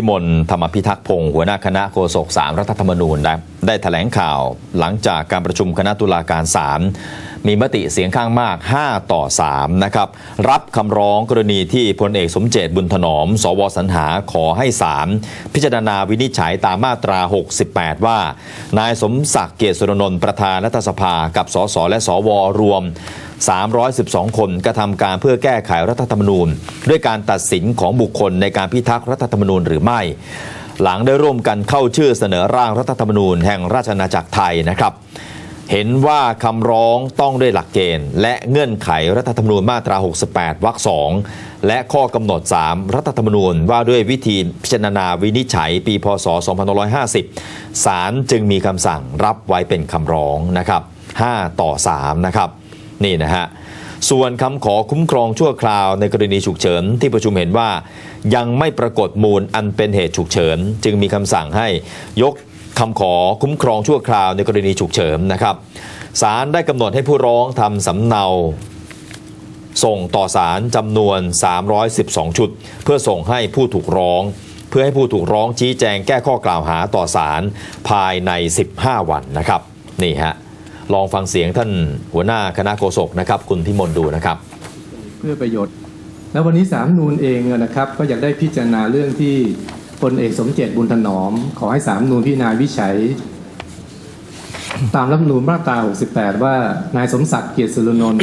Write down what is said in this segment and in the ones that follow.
พิมลธรรมพิทักษ์พงศ์หัวหน้าคณะโฆษกสามรัฐธรรมนูญได้ได้แถลงข่าวหลังจากการประชุมคณะตุลาการศาลมีมติเสียงข้างมาก 5 ต่อ 3 นะครับ รับคำร้องกรณีที่พลเอกสมเจตบุญถนอม สวสรรหาขอให้ศาลพิจารณาวินิจฉัยตามมาตรา 68 ว่า นายสมศักดิ์เกียรติสุรนนท์ประธานรัฐสภากับสสและสวรวม 312 คนกระทำการเพื่อแก้ไขรัฐธรรมนูญ ด้วยการตัดสินของบุคคลในการพิทักษ์รัฐธรรมนูญหรือไม่ หลังได้ร่วมกันเข้าชื่อเสนอร่างรัฐธรรมนูญแห่งราชอาณาจักรไทยนะครับเห็นว่าคำร้องต้องด้วยหลักเกณฑ์ และเงื่อนไขรัฐธรรมนูญมาตรา 68 วรรคสองและข้อกำหนด 3 รัฐธรรมนูญว่าด้วยวิธีพิจารณาวินิจฉัยปีพศ 2550 ศาลจึงมีคำสั่งรับไว้เป็นคำร้องนะครับ 5 ต่อ 3 นะครับ นี่นะฮะส่วนคำขอคุ้มครองชั่วคราวในกรณีฉุกเฉินที่ประชุมเห็นว่า ยังไม่ปรากฏมูลอันเป็นเหตุฉุกเฉิน จึงมีคำสั่งให้ยกคำขอคุ้มครองชั่วคราวในกรณีฉุกเฉินนะครับศาลได้กำหนดให้ผู้ร้องทำสำเนา ส่งต่อศาลจำนวน 312 ชุด เพื่อส่งให้ผู้ถูกร้อง เพื่อให้ผู้ถูกร้องชี้แจงแก้ข้อกล่าวหาต่อศาลภายใน 15 วันนะครับ นี่ฮะ ลองฟังเสียงท่านหัวหน้าคณะโฆษกนะครับ คุณพิมลดูนะครับ เพื่อประโยชน์ แล้ววันนี้สามนูนเองนะครับ ก็อยากได้พิจารณาเรื่องที่พลเอกสมเจตบุญถนอม ขอให้สามนูนพิจารณาวิจัย ตามรัฐธรรมนูญมาตรา 68 ว่านายสมศักดิ์เกียรติสุรนนท์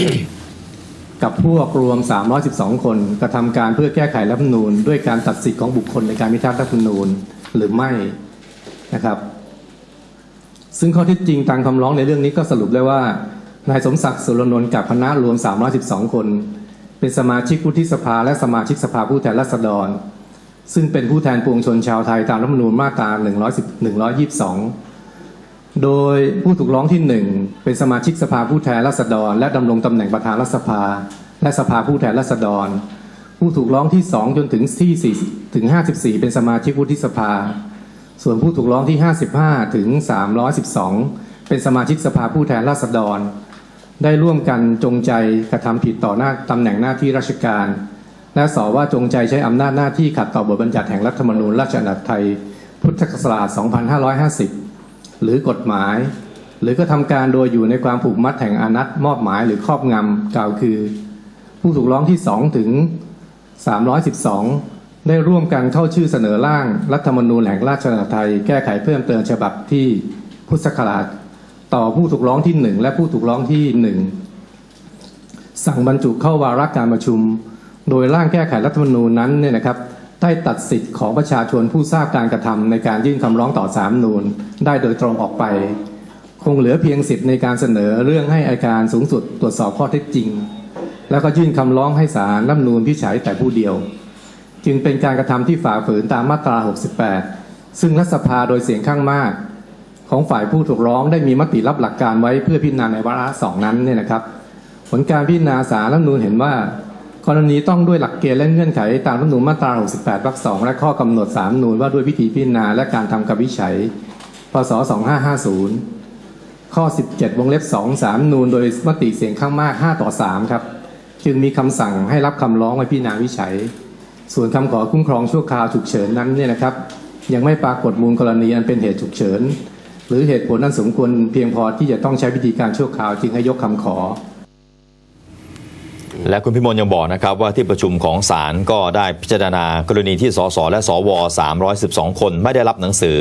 กับพวกรวม 312 คนกระทำการเพื่อแก้ไขรัฐนูญด้วยการตัดสิทธิของบุคคลในการพิทักษ์รัฐนูญหรือไม่นะครับ ซึ่งข้อที่จริงตามคำร้องในเรื่องนี้ก็สรุปได้ว่านายสมศักดิ์สุรนนท์กับคณะรวม 312 คน เป็นสมาชิกวุฒิสภาและสมาชิกสภาผู้แทนราษฎร ซึ่งเป็นผู้แทนปวงชนชาวไทยตามรัฐธรรมนูญมาตรา110 122 โดยผู้ถูกร้องที่ 1 เป็นสมาชิกสภาผู้แทนราษฎร และดำรงตำแหน่งประธานรัฐสภา และสภาผู้แทนราษฎร ผู้ถูกร้องที่ 2 จนถึงที่4ถึง 54 เป็นสมาชิกวุฒิสภา ส่วนผู้ถูกร้องที่ 55 ถึง 312 เป็นสมาชิกสภาผู้แทนราษฎร ได้ร่วมกันจงใจกระทำผิดต่อหน้าตำแหน่งหน้าที่ราชการ และสอว่าจงใจใช้อำนาจหน้าที่ขัดต่อบทบัญญัติแห่งรัฐธรรมนูญราชอาณาจักรไทย พุทธศักราช 2550 หรือกฎหมาย หรือก็ทำการโดยอยู่ในความผูกมัดแห่งอานัตมอบหมายหรือครอบงำกล่าวคือ ผู้ถูกร้องที่ 2 ถึง 312 ได้ร่วมกันเข้าชื่อเสนอร่าง รัฐธรรมนูญแห่งราชอาณาจักรไทย แก้ไขเพิ่มเติมฉบับที่พุทธศักราชต่อผู้ถูกร้องที่1และผู้ถูกร้องที่1สั่งบรรจุเข้าวาระการประชุม โดยร่างแก้ไขรัฐธรรมนูญนั้นเนี่ยนะครับได้ตัดสิทธิ์ของประชาชนผู้ทราบการกระทำในการยื่นคำร้องต่อสามนูญได้โดยตรงออกไป คงเหลือเพียงสิทธิ์ในการเสนอเรื่องให้อาการสูงสุดตรวจสอบข้อเท็จจริง แล้วก็ยื่นคำร้องให้ศาลรัฐธรรมนูญพิจารณาแต่ผู้เดียว จึงเป็นการกระทำที่ฝ่าฝืนตามมาตรา 68 ซึ่งรัฐสภาโดยเสียงข้างมาก ของฝ่ายผู้ถูกร้องได้มีมติรับหลักการไว้เพื่อพิจารณาในวาระสองนั้นเนี่ยนะครับ ผลการพิจารณาสารรัฐนูญเห็นว่ากรณีต้องด้วยหลักเกณฑ์และเงื่อนไขตามรัฐธรรมนูญมาตรา 68 วรรคสองและข้อกำหนด3นูญว่าด้วยวิธีพิจารณาและการทำกับวิจัย พศ 2550 ข้อ 17 วงเล็บ 2 3 นูญโดยมติเสียงข้างมาก 5 ต่อ 3 ครับ จึงมีคำสั่งให้รับคำร้องไว้พิจารณาวิจัย ส่วนคำขอคุ้มครองชั่วคราวฉุกเฉินนั้นเนี่ยนะครับ ยังไม่ปรากฏมูลกรณีอันเป็นเหตุฉุกเฉิน หรือเหตุผลอันสมควรเพียงพอที่จะต้องใช้วิธีการชั่วคราวจึงให้ยกคำขอและคุณพิมลยังบอกนะครับว่าที่ประชุมของศาลก็ได้พิจารณากรณีที่สสและสว 312 คนไม่ได้รับหนังสือ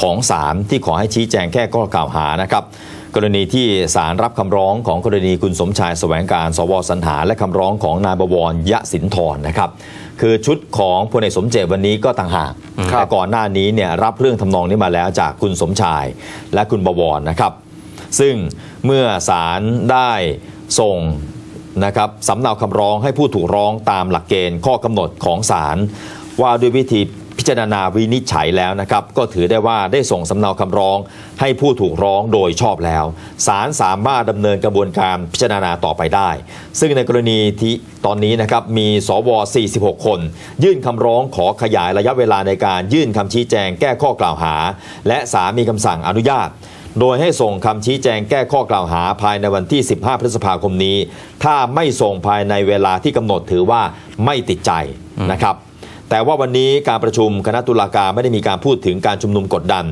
ของศาลที่ขอให้ชี้แจงแก้ข้อกล่าวหานะครับ กรณีที่ศาลรับคำร้องของกรณีคุณสมชายแสวงการ สวสรรหา และคำร้องของนายบวรยะสินทรนะครับ คือชุดของพลเอกสมเจตวันนี้ก็ต่างหากครับแต่ก่อนหน้านี้เนี่ยรับเรื่องทำนองนี้มาแล้วจากคุณสมชายและคุณบวรนะครับ ซึ่งเมื่อศาลได้ส่งนะครับสำเนาคำร้องให้ผู้ถูกร้องตามหลักเกณฑ์ข้อกำหนดของศาลว่าด้วยวิธีพิ จารณาวินิจฉัยแล้วนะครับ ก็ถือได้ว่าได้ส่งสำเนาคำร้อง ให้ผู้ถูกร้องโดยชอบแล้วศาลสามารถดำเนินกระบวนการพิจารณาต่อไปได้ ซึ่งในกรณีที่ตอนนี้นะครับมีสว 46 คน ยื่นคำร้องขอขยายระยะเวลาในการยื่นคำชี้แจงแก้ข้อกล่าวหา และศาลมีคำสั่งอนุญาตโดยให้ส่งคำชี้แจงแก้ข้อกล่าวหาภายในวันที่ 15 พฤษภาคมนี้ ถ้าไม่ส่งภายในเวลาที่กำหนดถือว่าไม่ติดใจนะครับ แต่ว่าวันนี้การประชุมคณะตุลาการไม่ได้มีการพูดถึงการชุมนุมกดดัน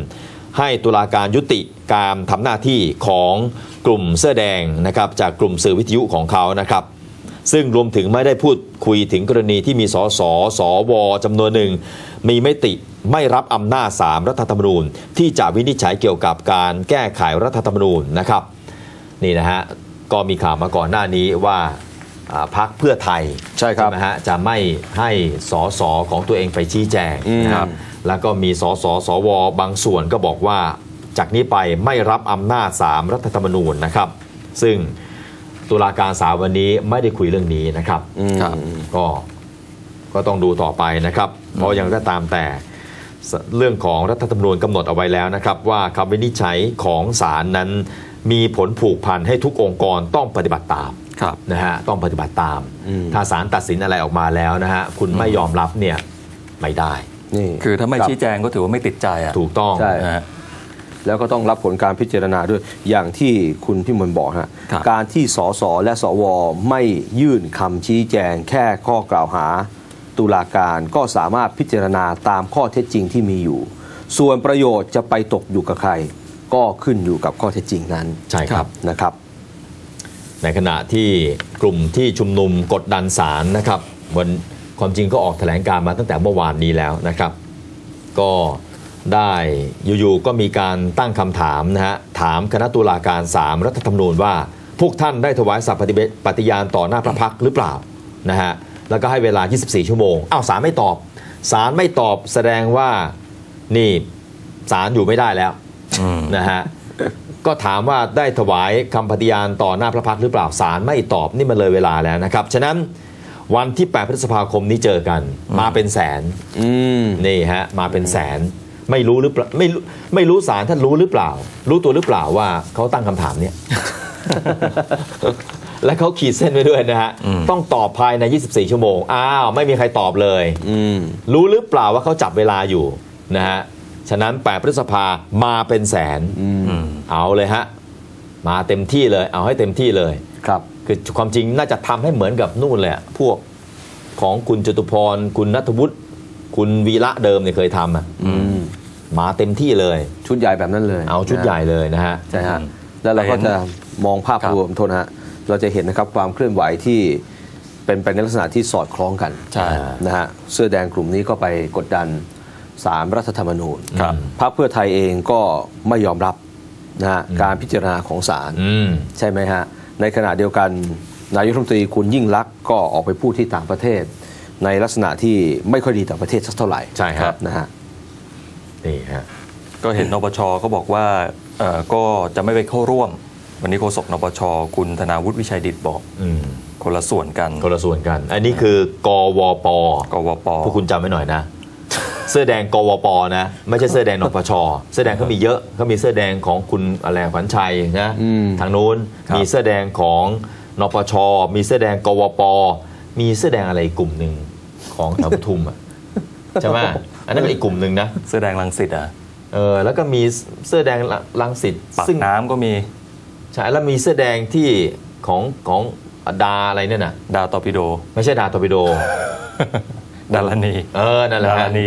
ให้ตุลาการยุติการทำหน้าที่ของกลุ่มเสื้อแดงนะครับจากกลุ่มสื่อวิทยุของเขานะครับซึ่งรวมถึงไม่ได้พูดคุยถึงกรณีที่มีสสสวจำนวนหนึ่ง มีมติไม่รับอำนาจสามรัฐธรรมนูญ ที่จะวินิจฉัยเกี่ยวกับการแก้ไขรัฐธรรมนูญนะครับ นี่นะฮะ ก็มีข่าวมาก่อนหน้านี้ว่าอ่า พักเพื่อไทยใช่ครับไหมฮะจะไม่ให้สอสอของตัวเองไปชี้แจงอืมนะครับแล้วก็มีสอสอสวบางส่วนก็บอกว่าจากนี้ไปไม่รับอำนาจสามรัฐธรรมนูญนะครับ ซึ่งตุลาการสาววันนี้ไม่ได้คุยเรื่องนี้นะครับครับก็ก็ต้องดูต่อไปนะครับ เพราะยังก็ตามแต่สเรื่องของรัฐธรรมนูญกำหนดเอาไว้แล้วนะครับ ว่าคำวินิจฉัยของศาลนั้นมีผลผูกพันให้ทุกองค์กรต้องปฏิบัติตาม ครับนะฮะต้องปฏิบัติตามอืมถ้าศาลตัดสินอะไรออกมาแล้วนะฮะคุณไม่ยอมรับเนี่ยไม่ได้ นี่คือถ้าไม่รับชี้แจงก็ถือว่าไม่ติดใจอะถูกต้อง ใช่ นะฮะ แล้วก็ต้องรับผลการพิจารณาด้วยอย่างที่คุณพี่มนต์บอกฮะครับ การที่สสและสวไม่ยื่นคำชี้แจง แค่ข้อกล่าวหา ตุลาการก็สามารถพิจารณาตามข้อเท็จจริงที่มีอยู่ ส่วนประโยชน์จะไปตกอยู่กับใคร ก็ขึ้นอยู่กับข้อเท็จจริงนั้นใช่ครับ นะครับ ในขณะที่กลุ่มที่ชุมนุมกดดันศาลนะครับวันความจริงก็ออกแถลงการมาตั้งแต่เมื่อวานนี้แล้วนะครับ ก็ได้อยู่ๆก็มีการตั้งคำถามนะฮะถามคณะตุลาการ3รัฐธรรมนูญว่า พวกท่านได้ถวายสัตย์ปฏิเบปฏิญาณต่อหน้าพระพักตร์หรือเปล่านะฮะแล้วก็ให้เวลา 24 ชั่วโมงอ้าวศาลไม่ตอบศาลไม่ตอบแสดงว่านี่ศาลอยู่ไม่ได้แล้วอืมนะฮะ ก็ถามว่าได้ถวายคำปฏิญาณต่อหน้าพระพักตร์หรือเปล่าศาลไม่ตอบนี่มันเลยเวลาแล้วนะครับ ฉะนั้นวันที่ 8 พฤษภาคมนี้เจอกัน มาเป็นแสนอืมนี่ฮะมาเป็นแสนไม่รู้หรือเปล่าไม่รู้ไม่รู้ศาลท่านรู้หรือเปล่า รู้ตัวหรือเปล่าว่าเขาตั้งคำถามเนี่ยและเขาขีดเส้นไว้ด้วยนะฮะอืมต้องตอบภายใน 24 ชั่วโมง อ้าวไม่มีใครตอบเลยอืมรู้หรือเปล่าว่าเขาจับเวลาอยู่นะฮะฉะนั้น 8 พฤษภามาเป็นแสนอืมอืม เอาเลยฮะ มาเต็มที่เลย เอาให้เต็มที่เลยครับ คือความจริงน่าจะทำให้เหมือนกับนู่นเลยอะพวกของคุณจตุพร คุณนัทวุฒิคุณวีระเดิมเนี่ยเคยทำอะอืมมาเต็มที่เลย ชุดใหญ่แบบนั้นเลย เอาชุดนะฮะใหญ่เลยนะฮะใช่ฮะอืมแล้วเราก็แต่เห็นจะมองภาพครับรวมโทษนะฮะเราจะเห็นนะครับความเคลื่อนไหวที่เป็นไปในลักษณะที่สอดคล้องกันใช่นะฮะเสื้อแดงกลุ่มนี้ก็ไปกดดันสามรัฐธรรมนูญครับพรรคเพื่อไทยเองก็ไม่ยอมรับ นะฮะการพิจารณาของศาลอืมใช่ไหมฮะในขณะเดียวกันนายกรัฐมนตรีคุณยิ่งลักษณ์ก็ออกไปพูดที่ต่างประเทศ ในลักษณะที่ไม่ค่อยดีต่อประเทศสักเท่าไหร่ใช่ครับนะฮะนี่ฮะก็เห็นนปชก็บอกว่าเอ่อก็จะไม่ไปเข้าร่วม วันนี้โฆษกนปชคุณธนาวุฒิวิชัยดิตบอกอืมคนละส่วนกันคนละส่วนกัน อันนี้คือกวปกวปพวกคุณจำไว้หน่อยนะเสื้อแดงกวปนะไม่ใช่เสื้อแดงนปชเสื้อแดงเขามีเยอะเขามีเสื้อแดงของคุณอะไรขวัญชัยนะอืมทางนู้นครับมีเสื้อแดงของนปชมีเสื้อแดงกวปมีเสื้อแดงอะไรอีกกลุ่มหนึ่งของแถวปทุมอะใช่ไหมอันนั้นก็อีกกลุ่มหนึ่งนะเสื้อแดงลังสิตอะเออแล้วก็มีเสื้อแดงลังสิตปากซึ่งน้ำก็มีใช่แล้วมีเสื้อแดงที่ของของดาอะไรเนี่ยน่ะดาวตอร์ปิโด ไม่ใช่ดาตอร์ปิโด ดารณีเออนั่นแหละดาฮะรานี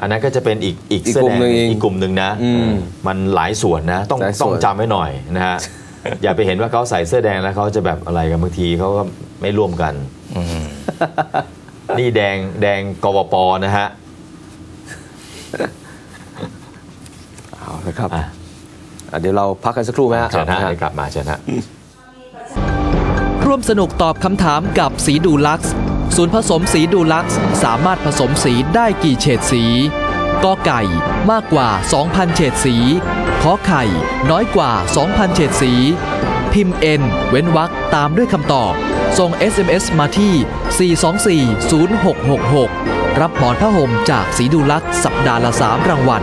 อันนั้นก็จะเป็นอีกอีกอีกเสื้อกลุ่แดมหนึ่งงเองอีกกลุ่มหนึ่งนะอืมมันหลายส่วนนะ ต้องหลายส่วน ต้องจำไว้หน่อยนะฮะ อย่าไปเห็นว่าเขาใส่เสื้อแดงแล้วเขาจะแบบอะไรกันบางทีเขาก็ไม่ร่วมกันอืมนี่แดงแดงกวปนะฮะเอาละครับอะอะเดี๋ยวเราพักกันสักครู่ไหมฮะเชิญฮะนะฮะเดี๋ยวกลับมาเชิญฮะ ร่วมสนุกตอบคำถามกับสีดูลักซ์ ศูนย์ผสมสีดูลักซ์สามารถผสมสีได้กี่เฉดสีกอไก่มากกว่า 2,000 เฉดสี ขอไข่ น้อยกว่า 2,000 เฉดสี พิมพ์ N เว้นวรรคตามด้วยคำตอบ ส่ง SMS มาที่ 4240666 รับหมอนผ้าห่มจากสีดูลักซ์สัปดาห์ละ 3 รางวัล